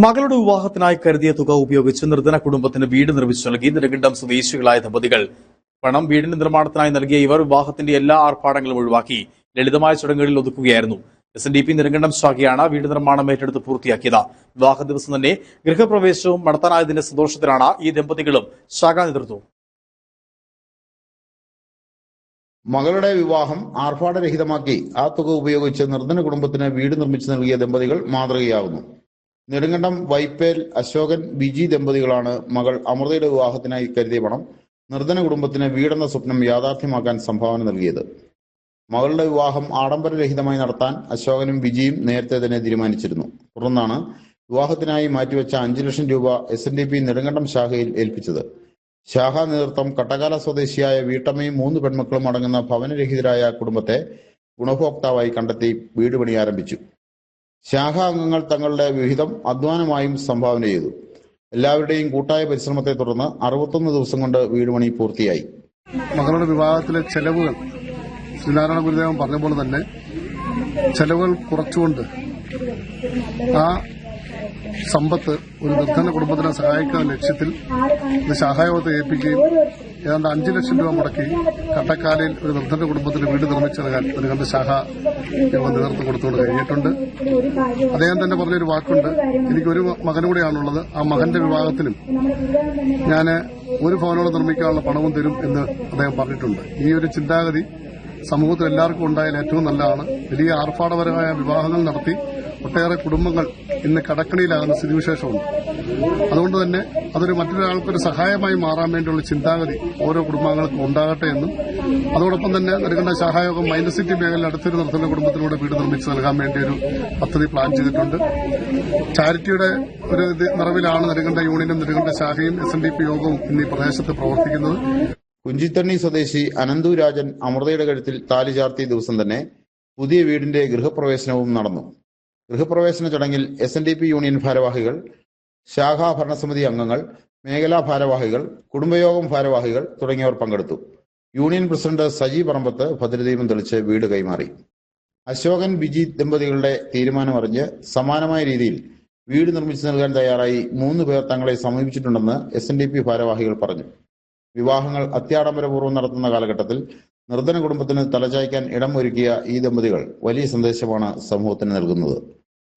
മകളുടെ വിവാഹത്തിനായി കരുതിയ തുക ഉപയോഗിച്ച് നിർധന കുടുംബത്തിന് വീട് നിർമ്മിച്ചു നൽകി. നെടുങ്കണ്ടം സ്വദേശികളായ ദമ്പതികൾ പണം വീടിന്റെ നിർമ്മാണത്തിനായി നൽകിയ ഇവർ വിവാഹത്തിന്റെ എല്ലാ ആർഭാടങ്ങളും ഒഴിവാക്കി. ലളിതമായ ചടങ്ങുകളിൽ ഒതുക്കുകയായിരുന്നു. S N D P Nedumkandam ശാഖയാണ് വീട് നിർമ്മാണം ഏറ്റെടുത്ത് പൂർത്തിയാക്കിയത്. വിവാഹ ദിവസം തന്നെ ഗൃഹപ്രവേശവും നടത്താനായതിന്റെ സന്തോഷത്തിലാണ് ഈ ദമ്പതികളും ശാഖ നേതൃത്വം മകളുടെ വിവാഹം ആർഭാടരഹിതമാക്കി. ആ തുക ഉപയോഗിച്ച് നിർധന കുടുംബത്തിന് വീട് നിർമ്മിച്ചു നൽകിയ ദമ്പതികൾ മാതൃകയാകുന്നു. നെടുങ്കണ്ടം വൈപ്പേൽ അശോകൻ ബിജി ദമ്പതികളാണ് മകൾ അമൃതയുടെ വിവാഹത്തിനായി കരുതിയ പണം നിർധന കുടുംബത്തിന് വീടെന്ന സ്വപ്നം യാഥാർത്ഥ്യമാക്കാൻ സംഭാവന നൽകിയത്. മകളുടെ വിവാഹം ആഡംബരരഹിതമായി നടത്താൻ അശോകനും വിജിയും നേരത്തെ തന്നെ തീരുമാനിച്ചിരുന്നു. തുടർന്നാണ് വിവാഹത്തിനായി മാറ്റിവെച്ച അഞ്ചു ലക്ഷം രൂപ S N D P Nedumkandam ശാഖയിൽ ഏൽപ്പിച്ചത്. ശാഖാ നേതൃത്വം കട്ടകാല സ്വദേശിയായ വീട്ടമ്മയും മൂന്ന് പെൺമക്കളും അടങ്ങുന്ന ഭവനരഹിതരായ കുടുംബത്തെ ഗുണഭോക്താവായി കണ്ടെത്തി വീട് പണി ആരംഭിച്ചു ശാഖാ അംഗങ്ങൾ തങ്ങളുടെ വിഹിതം അധ്വാനമായും സംഭാവന ചെയ്തു. എല്ലാവരുടെയും കൂട്ടായ പരിശ്രമത്തെ തുടർന്ന് അറുപത്തൊന്ന് ദിവസം കൊണ്ട് വീട് പണി പൂർത്തിയായി. മകളുടെ വിവാഹത്തിലെ ചെലവുകൾ ശ്രീനാരായണ ഗുരുദേവൻ പറഞ്ഞ പോലെ തന്നെ ചെലവുകൾ കുറച്ചുകൊണ്ട് ആ സമ്പത്ത് ഒരു നിർധന കുടുംബത്തിനെ സഹായിക്കുന്ന ലക്ഷ്യത്തിൽ ഇത് സഹായവത്തെ ഏൽപ്പിക്കുകയും ഏതാണ്ട് അഞ്ച് ലക്ഷം രൂപ മുടക്കി കട്ടക്കാലയിൽ ഒരു നിർധന കുടുംബത്തിന് വീട് നിർമ്മിച്ചു നെടുങ്കണ്ട ശാഖ നേതൃത്വം കൊടുത്തുകൊണ്ട് കഴിഞ്ഞിട്ടുണ്ട്. അദ്ദേഹം തന്നെ പറഞ്ഞൊരു വാക്കുണ്ട്. എനിക്കൊരു മകൻ കൂടെയാണുള്ളത്. ആ മകന്റെ വിവാഹത്തിനും ഞാൻ ഒരു ഭവനോട് നിർമ്മിക്കാനുള്ള പണവും തരും എന്ന് അദ്ദേഹം പറഞ്ഞിട്ടുണ്ട്. ഈ ഒരു ചിന്താഗതി സമൂഹത്തിൽ എല്ലാവർക്കും ഉണ്ടായാൽ ഏറ്റവും നല്ലതാണ്. വലിയ ആർഭാടപരമായ വിവാഹങ്ങൾ നടത്തി ഒട്ടേറെ കുടുംബങ്ങൾ ഇന്ന് കടക്കണിയിലാകുന്ന സ്ഥിതിവിശേഷമുണ്ട്. അതുകൊണ്ട് തന്നെ അതൊരു മറ്റൊരാൾക്കൊരു സഹായമായി മാറാൻ വേണ്ടിയുള്ള ചിന്താഗതി ഓരോ കുടുംബാംഗങ്ങൾക്കും ഉണ്ടാകട്ടെ എന്നും അതോടൊപ്പം തന്നെ നൽകേണ്ട സഹായോഗം മൈൻഡ് സിറ്റി മേഖലയിൽ അടുത്തൊരു നിർത്തുന്ന കുടുംബത്തിലൂടെ വീട് നിർമ്മിച്ച് നൽകാൻ വേണ്ടി ഒരു പദ്ധതി പ്ലാൻ ചെയ്തിട്ടുണ്ട്. ചാരിറ്റിയുടെ ഒരു നിറവിലാണ് നൽകേണ്ട യൂണിയനും നൽകേണ്ട ശാഖയും എസ് എൻ ഡി പി യോഗവും ഇന്ന് ഈ പ്രദേശത്ത് പ്രവർത്തിക്കുന്നത്. കുഞ്ചിത്തണ്ണി സ്വദേശി അനന്തു രാജൻ അമൃതയുടെ കഴുത്തിൽ താലി ചാർത്തിയ ദിവസം തന്നെ പുതിയ വീടിന്റെ ഗൃഹപ്രവേശനവും നടന്നു. ഗൃഹപ്രവേശന ചടങ്ങിൽ S N D P union ഭാരവാഹികൾ ശാഖാ ഭരണസമിതി അംഗങ്ങൾ മേഖലാ ഭാരവാഹികൾ കുടുംബയോഗം ഭാരവാഹികൾ തുടങ്ങിയവർ പങ്കെടുത്തു. യൂണിയൻ പ്രസിഡന്റ് സജി പറമ്പത്ത് ഭദ്രദീപം തെളിച്ച് വീട് കൈമാറി. അശോകൻ ബിജി ദമ്പതികളുടെ തീരുമാനമറിഞ്ഞ് സമാനമായ രീതിയിൽ വീട് നിർമ്മിച്ചു നൽകാൻ തയ്യാറായി മൂന്ന് പേർ തങ്ങളെ സമീപിച്ചിട്ടുണ്ടെന്ന് എസ് എൻ ഡി പി ഭാരവാഹികൾ പറഞ്ഞു. വിവാഹങ്ങൾ അത്യാഡംബരപൂർവം നടത്തുന്ന കാലഘട്ടത്തിൽ നിർധന കുടുംബത്തിന് തലചായ്ക്കാൻ ഇടം ഒരുക്കിയ ഈ ദമ്പതികൾ വലിയ സന്ദേശമാണ് സമൂഹത്തിന് നൽകുന്നത്.